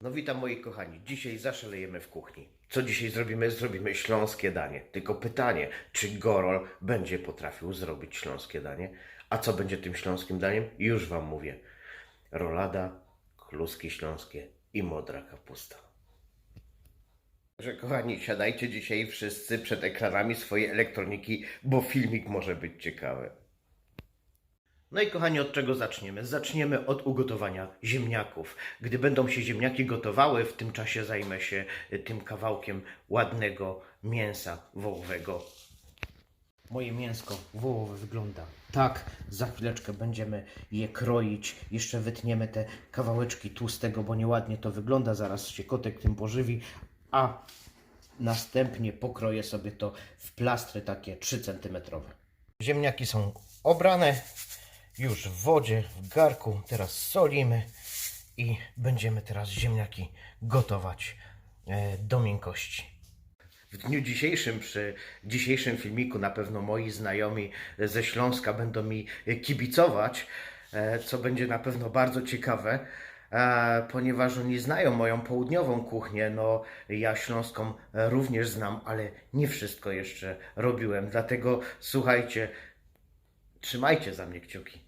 No witam moi kochani, dzisiaj zaszalejemy w kuchni. Co dzisiaj zrobimy? Zrobimy śląskie danie. Tylko pytanie, czy Gorol będzie potrafił zrobić śląskie danie? A co będzie tym śląskim daniem? Już wam mówię. Rolada, kluski śląskie i modra kapusta. Że kochani, siadajcie dzisiaj wszyscy przed ekranami swojej elektroniki, bo filmik może być ciekawy. No i kochani, od czego zaczniemy? Zaczniemy od ugotowania ziemniaków. Gdy będą się ziemniaki gotowały, w tym czasie zajmę się y, tym kawałkiem ładnego mięsa wołowego. Moje mięsko wołowe wygląda tak. Za chwileczkę będziemy je kroić. Jeszcze wytniemy te kawałeczki tłustego, bo nieładnie to wygląda. Zaraz się kotek tym pożywi. A następnie pokroję sobie to w plastry takie 3 cm. Ziemniaki są obrane już w wodzie, w garku. Teraz solimy i będziemy teraz ziemniaki gotować e, do miękkości. W dniu dzisiejszym, przy dzisiejszym filmiku, na pewno moi znajomi ze Śląska będą mi kibicować, e, co będzie na pewno bardzo ciekawe, e, ponieważ oni znają moją południową kuchnię. No, ja śląską również znam, ale nie wszystko jeszcze robiłem. Dlatego słuchajcie, trzymajcie za mnie kciuki.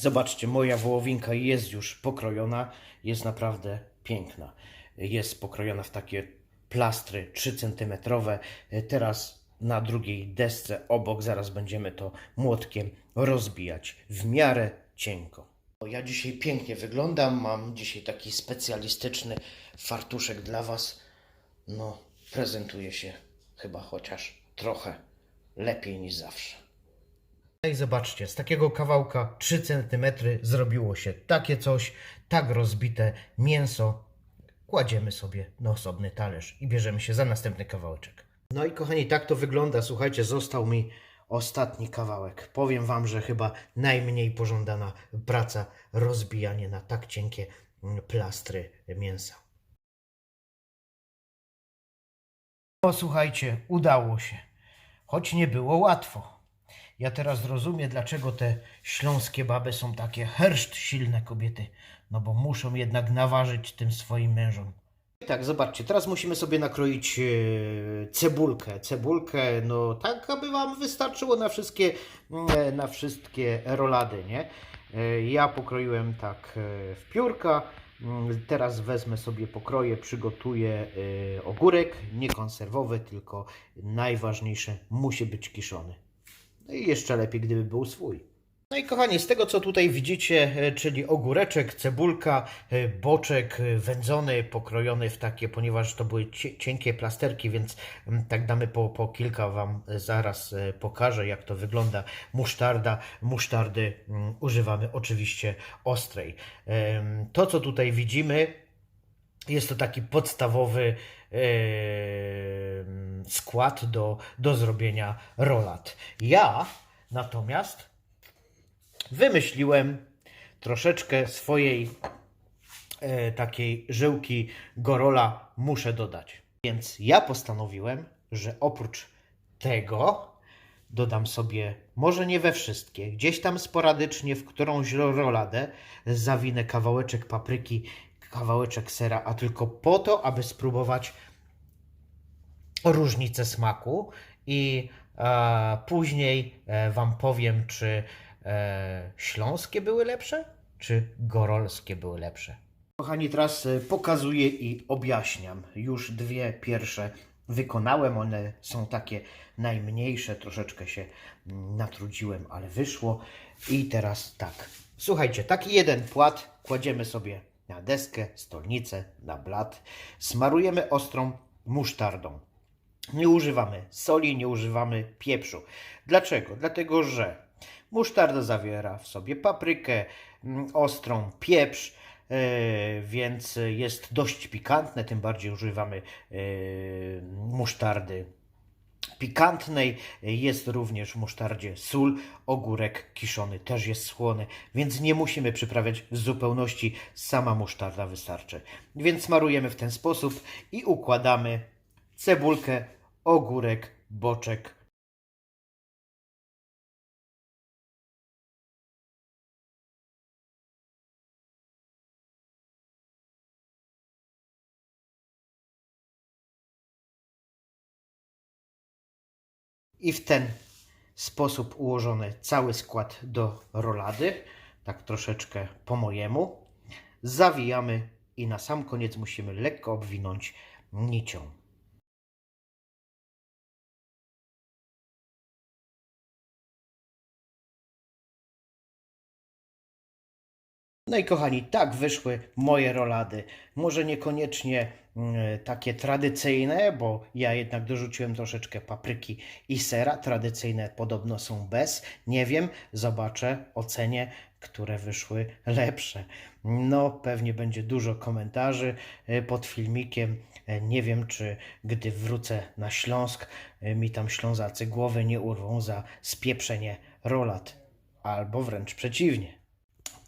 Zobaczcie, moja wołowinka jest już pokrojona, jest naprawdę piękna. Jest pokrojona w takie plastry 3 cm. Teraz na drugiej desce obok zaraz będziemy to młotkiem rozbijać w miarę cienko. Ja dzisiaj pięknie wyglądam, mam dzisiaj taki specjalistyczny fartuszek dla Was. No, prezentuje się chyba chociaż trochę lepiej niż zawsze. No I zobaczcie, z takiego kawałka 3 cm zrobiło się takie coś, tak rozbite mięso. Kładziemy sobie na osobny talerz i bierzemy się za następny kawałeczek. No i kochani, tak to wygląda. Słuchajcie, został mi ostatni kawałek. Powiem Wam, że chyba najmniej pożądana praca rozbijanie na tak cienkie mm, plastry mięsa. O, słuchajcie, udało się. Choć nie było łatwo. Ja teraz rozumiem, dlaczego te śląskie baby są takie herszt silne kobiety. No bo muszą jednak naważyć tym swoim mężom. Tak, zobaczcie, teraz musimy sobie nakroić e, cebulkę. Cebulkę, no tak, aby Wam wystarczyło na wszystkie, mm, na wszystkie rolady, nie? E, Ja pokroiłem tak e, w piórka. Mm, Teraz wezmę sobie pokroję, przygotuję e, ogórek, nie konserwowy, tylko najważniejsze, musi być kiszony. No i jeszcze lepiej, gdyby był swój. No i kochani, z tego co tutaj widzicie, e, czyli ogóreczek, cebulka, e, boczek e, wędzony, pokrojony w takie, ponieważ to były cie- cienkie plasterki, więc mm, tak damy po, po kilka Wam zaraz pokażę, jak to wygląda. Musztarda, musztardy mm, używamy oczywiście ostrej. To co tutaj widzimy, jest to taki podstawowy em, skład do, do zrobienia rolat. Ja natomiast wymyśliłem troszeczkę swojej e, takiej żyłki Gorola muszę dodać. Więc ja postanowiłem, że oprócz tego dodam sobie, może nie we wszystkie, gdzieś tam sporadycznie w którąś ro- roladę zawinę kawałeczek papryki, kawałeczek sera, a tylko po to, aby spróbować różnicę smaku i e, później e, Wam powiem, czy e, śląskie były lepsze, czy gorolskie były lepsze. Kochani, teraz e, pokazuję i objaśniam. Już dwie pierwsze wykonałem, one są takie najmniejsze, troszeczkę się mm, natrudziłem, ale wyszło. I teraz tak, słuchajcie, taki jeden płat kładziemy sobie na deskę, stolnicę, na blat, smarujemy ostrą musztardą. Nie używamy soli, nie używamy pieprzu. Dlaczego? Dlatego, że musztarda zawiera w sobie paprykę, mm, ostrą, pieprz, e, więc jest dość pikantne, tym bardziej używamy e, musztardy pikantnej. Jest również w musztardzie sól, ogórek kiszony też jest słony, więc nie musimy przyprawiać w zupełności, sama musztarda wystarczy. Więc smarujemy w ten sposób i układamy cebulkę, ogórek, boczek, I w ten sposób ułożony cały skład do rolady, tak troszeczkę po mojemu. Zawijamy i na sam koniec musimy lekko obwinąć nicią. No i kochani, tak wyszły moje rolady. Może niekoniecznie mm, takie tradycyjne, bo ja jednak dorzuciłem troszeczkę papryki i sera. Tradycyjne podobno są bez. Nie wiem, zobaczę, ocenię, które wyszły lepsze. No, pewnie będzie dużo komentarzy y, pod filmikiem. E, Nie wiem, czy gdy wrócę na Śląsk, y, mi tam Ślązacy głowy nie urwą za spieprzenie rolad. Albo wręcz przeciwnie.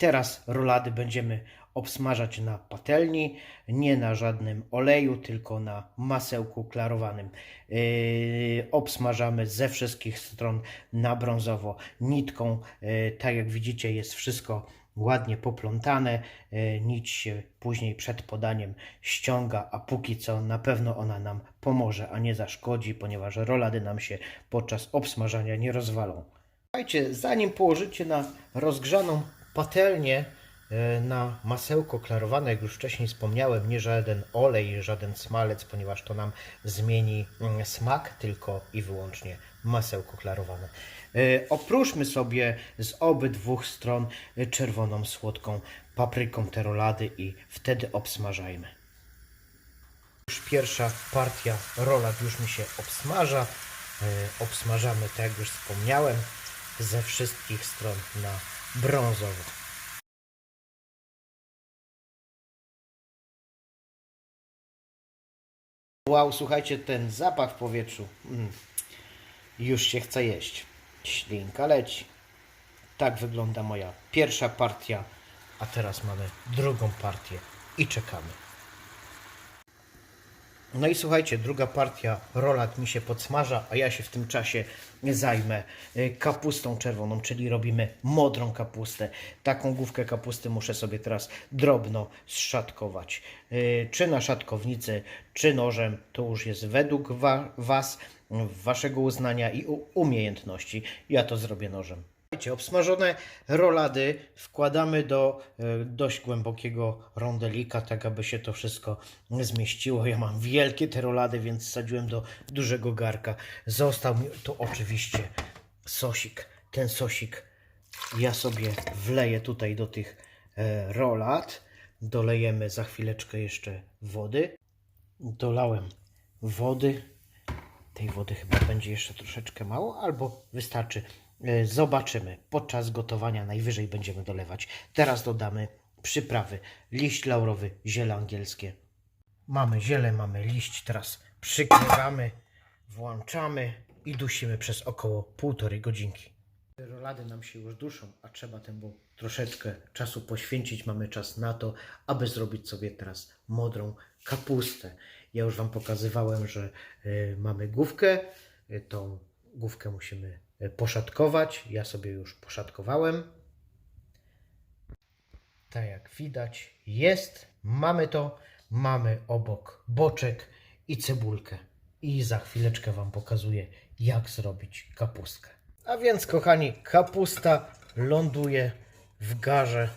Teraz rolady będziemy obsmażać na patelni, nie na żadnym oleju, tylko na masełku klarowanym. Yy, obsmażamy ze wszystkich stron na brązowo nitką. Yy, tak jak widzicie, jest wszystko ładnie poplątane. Yy, nić się później przed podaniem ściąga, a póki co na pewno ona nam pomoże, a nie zaszkodzi, ponieważ rolady nam się podczas obsmażania nie rozwalą. Słuchajcie, zanim położycie na rozgrzaną patelnię e, na masełko klarowane, jak już wcześniej wspomniałem, nie żaden olej, żaden smalec, ponieważ to nam zmieni mm, smak, tylko i wyłącznie masełko klarowane. E, Opróżmy sobie z obydwu stron czerwoną, słodką papryką te rolady i wtedy obsmażajmy. Już pierwsza partia rolad już mi się obsmaża. E, Obsmażamy, tak jak już wspomniałem, ze wszystkich stron na brązowo. Wow, słuchajcie, ten zapach w powietrzu. Mm. Już się chce jeść. Ślinka leci. Tak wygląda moja pierwsza partia, a teraz mamy drugą partię i czekamy. No i słuchajcie, druga partia rolat mi się podsmaża, a ja się w tym czasie zajmę y, kapustą czerwoną, czyli robimy modrą kapustę. Taką główkę kapusty muszę sobie teraz drobno zszatkować. Y, Czy na szatkownicy, czy nożem, to już jest według wa Was, Waszego uznania i umiejętności. Ja to zrobię nożem. Słuchajcie, obsmażone rolady wkładamy do e, dość głębokiego rondelika, tak aby się to wszystko zmieściło. Ja mam wielkie te rolady, więc sadziłem do dużego garka. Został mi tu oczywiście sosik. Ten sosik ja sobie wleję tutaj do tych e, rolad. Dolejemy za chwileczkę jeszcze wody. Dolałem wody. Tej wody chyba będzie jeszcze troszeczkę mało, albo wystarczy. E, Zobaczymy. Podczas gotowania najwyżej będziemy dolewać. Teraz dodamy przyprawy. Liść laurowy, ziele angielskie. Mamy ziele, mamy liść. Teraz przykrywamy, włączamy i dusimy przez około półtorej godzinki. Rolady nam się już duszą, a trzeba temu troszeczkę czasu poświęcić. Mamy czas na to, aby zrobić sobie teraz modrą kapustę. Ja już Wam pokazywałem, że y, mamy główkę. Y, tą główkę musimy poszatkować. Ja sobie już poszatkowałem. Tak jak widać, jest. Mamy to. Mamy obok boczek i cebulkę. I za chwileczkę Wam pokazuję, jak zrobić kapustkę. A więc, kochani, kapusta ląduje w garze,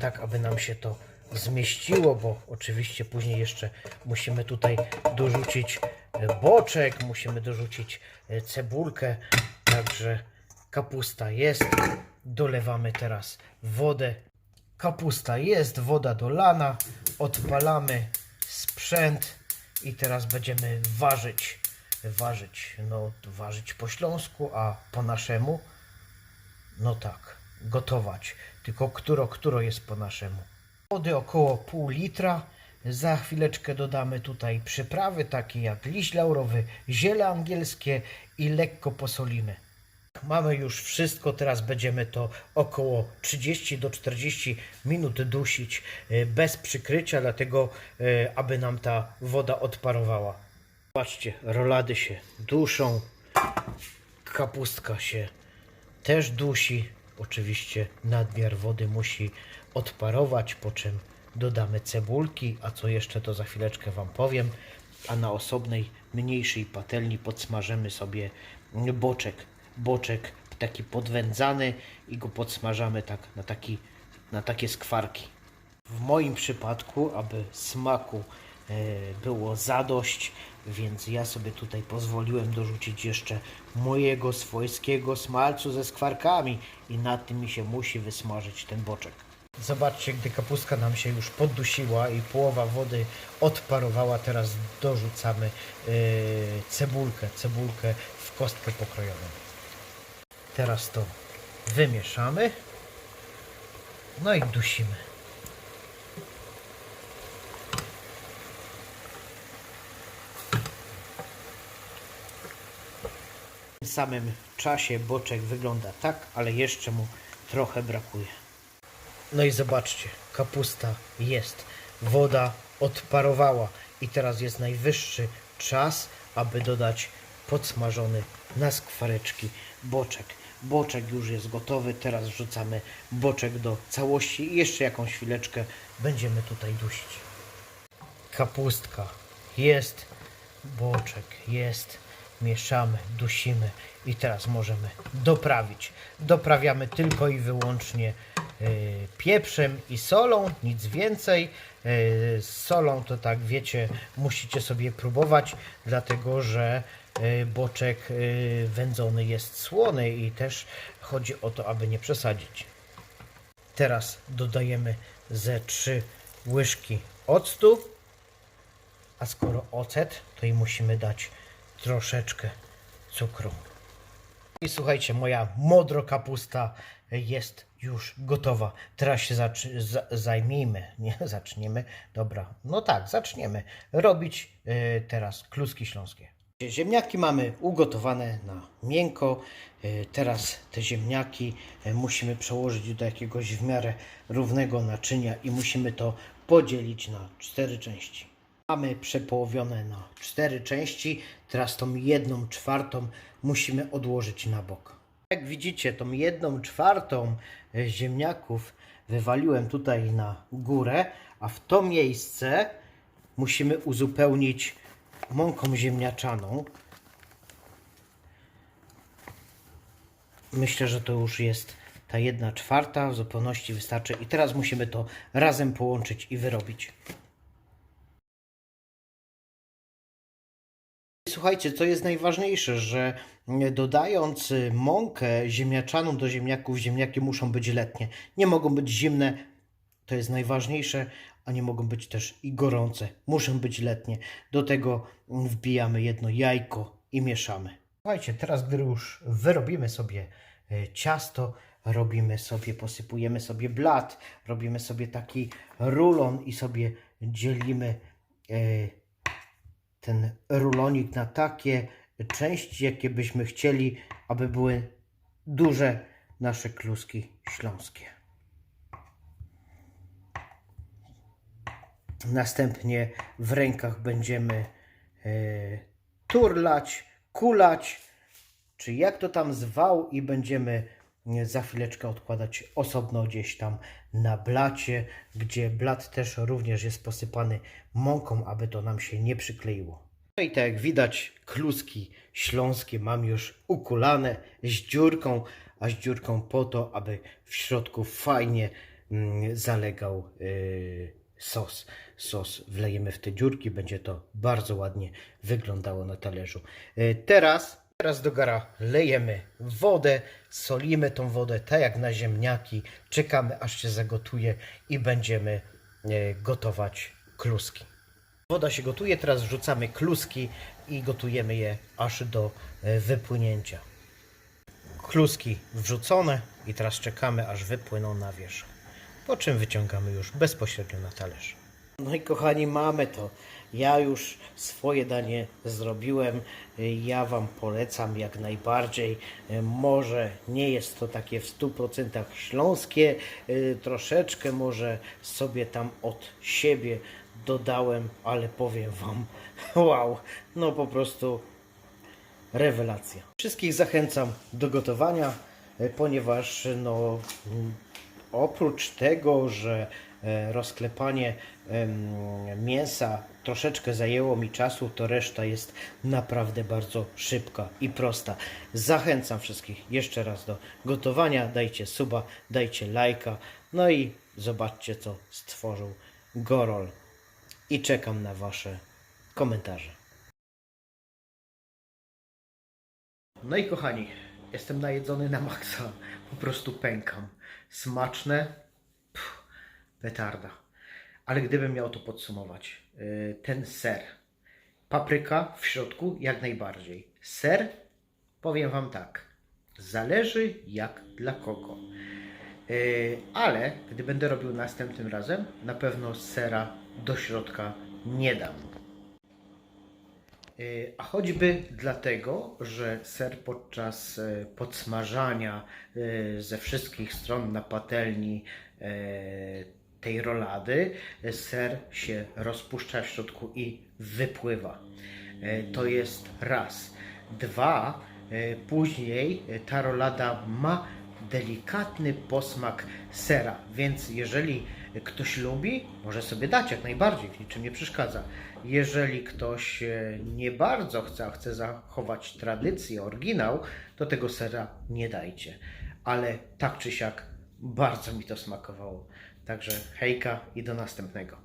tak aby nam się to zmieściło, bo oczywiście później jeszcze musimy tutaj dorzucić e, boczek, musimy dorzucić e, cebulkę, także kapusta jest. Dolewamy teraz wodę. Kapusta jest, woda dolana, odpalamy sprzęt i teraz będziemy ważyć. Ważyć, no ważyć po śląsku, a po naszemu, no tak, gotować. Tylko któro, któro jest po naszemu. Wody około pół litra. Za chwileczkę dodamy tutaj przyprawy takie jak liść laurowy, ziele angielskie i lekko posolimy. Mamy już wszystko, teraz będziemy to około 30 do 40 minut dusić e, bez przykrycia, dlatego e, aby nam ta woda odparowała. Patrzcie, rolady się duszą, kapustka się też dusi. Oczywiście nadmiar wody musi odparować, po czym dodamy cebulki, a co jeszcze to za chwileczkę Wam powiem. a na osobnej, mniejszej patelni podsmażymy sobie boczek. Boczek taki podwędzany i go podsmażamy tak na, taki, na takie skwarki. W moim przypadku, aby smaku e, było zadość, więc ja sobie tutaj pozwoliłem dorzucić jeszcze mojego swojskiego smalcu ze skwarkami i na tym mi się musi wysmażyć ten boczek. Zobaczcie, gdy kapustka nam się już poddusiła i połowa wody odparowała, teraz dorzucamy e, cebulkę, cebulkę w kostkę pokrojoną. Teraz to wymieszamy. No i dusimy. W tym samym czasie boczek wygląda tak, ale jeszcze mu trochę brakuje. No i zobaczcie, kapusta jest. Woda odparowała i teraz jest najwyższy czas, aby dodać podsmażony na skwareczki boczek. Boczek już jest gotowy, teraz wrzucamy boczek do całości i jeszcze jakąś chwileczkę będziemy tutaj dusić. Kapustka jest, boczek jest, mieszamy, dusimy i teraz możemy doprawić. Doprawiamy tylko i wyłącznie y, pieprzem i solą, nic więcej. Y, z solą to tak wiecie, musicie sobie próbować, dlatego że boczek y, wędzony jest słony i też chodzi o to, aby nie przesadzić. Teraz dodajemy ze trzy łyżki octu, a skoro ocet, to i musimy dać troszeczkę cukru. I słuchajcie, moja modro kapusta jest już gotowa. Teraz się zajmijmy, nie zaczniemy, dobra, no tak, zaczniemy robić y, teraz kluski śląskie. Ziemniaki mamy ugotowane na miękko. Y, Teraz te ziemniaki y, musimy przełożyć do jakiegoś w miarę równego naczynia i musimy to podzielić na cztery części. Mamy przepołowione na cztery części. Teraz tą jedną czwartą musimy odłożyć na bok. Jak widzicie, tą jedną czwartą e, ziemniaków wywaliłem tutaj na górę, a w to miejsce musimy uzupełnić mąką ziemniaczaną. Myślę, że to już jest ta jedna czwarta, w zupełności wystarczy. I teraz musimy to razem połączyć i wyrobić. Słuchajcie, co jest najważniejsze, że dodając mąkę ziemniaczaną do ziemniaków, ziemniaki muszą być letnie. Nie mogą być zimne, to jest najważniejsze, a nie mogą być też i gorące. Muszą być letnie. Do tego wbijamy jedno jajko i mieszamy. Słuchajcie, teraz gdy już wyrobimy sobie e, ciasto, robimy sobie, posypujemy sobie blat, robimy sobie taki rulon i sobie dzielimy e, ten rulonik na takie części, jakie byśmy chcieli, aby były duże nasze kluski śląskie. Następnie w rękach będziemy e, turlać, kulać, czy jak to tam zwał i będziemy e, za chwileczkę odkładać osobno gdzieś tam na blacie, gdzie blat też również jest posypany mąką, aby to nam się nie przykleiło. No i tak jak widać, kluski śląskie mam już ukulane z dziurką, a z dziurką po to, aby w środku fajnie mm, zalegał yy, sos. Sos wlejemy w te dziurki, będzie to bardzo ładnie wyglądało na talerzu. Yy, teraz, teraz do gara lejemy wodę, solimy tą wodę tak jak na ziemniaki, czekamy aż się zagotuje i będziemy yy, gotować kluski. Woda się gotuje, teraz wrzucamy kluski i gotujemy je aż do e, wypłynięcia. Kluski wrzucone i teraz czekamy aż wypłyną na wierzch. Po czym wyciągamy już bezpośrednio na talerz. No i kochani, mamy to. Ja już swoje danie zrobiłem. Ja Wam polecam jak najbardziej. Może nie jest to takie w 100% śląskie, y, troszeczkę może sobie tam od siebie dodałem, ale powiem Wam, wow, no po prostu rewelacja. Wszystkich zachęcam do gotowania, e, ponieważ no, oprócz tego, że e, rozklepanie mięsa troszeczkę zajęło mi czasu, to reszta jest naprawdę bardzo szybka i prosta. Zachęcam wszystkich jeszcze raz do gotowania. Dajcie suba, dajcie lajka, no i zobaczcie co stworzył Gorol. I czekam na Wasze komentarze. No i kochani, jestem najedzony na maksa. Po prostu pękam. Smaczne, Pff, petarda. Ale gdybym miał to podsumować, yy, ten ser, papryka w środku jak najbardziej. Ser, powiem Wam tak, zależy jak dla kogo. Yy, ale gdy będę robił następnym razem, na pewno sera do środka nie dam. Yy, A choćby dlatego, że ser podczas e, podsmażania e, ze wszystkich stron na patelni e, tej rolady, e, ser się rozpuszcza w środku i wypływa. E, To jest raz. Dwa, e, później e, ta rolada ma delikatny posmak sera, więc jeżeli ktoś lubi, może sobie dać jak najbardziej, niczym nie przeszkadza. Jeżeli ktoś e, nie bardzo chce, a chce zachować tradycję, oryginał, to tego sera nie dajcie. Ale tak czy siak bardzo mi to smakowało. Także hejka i do następnego.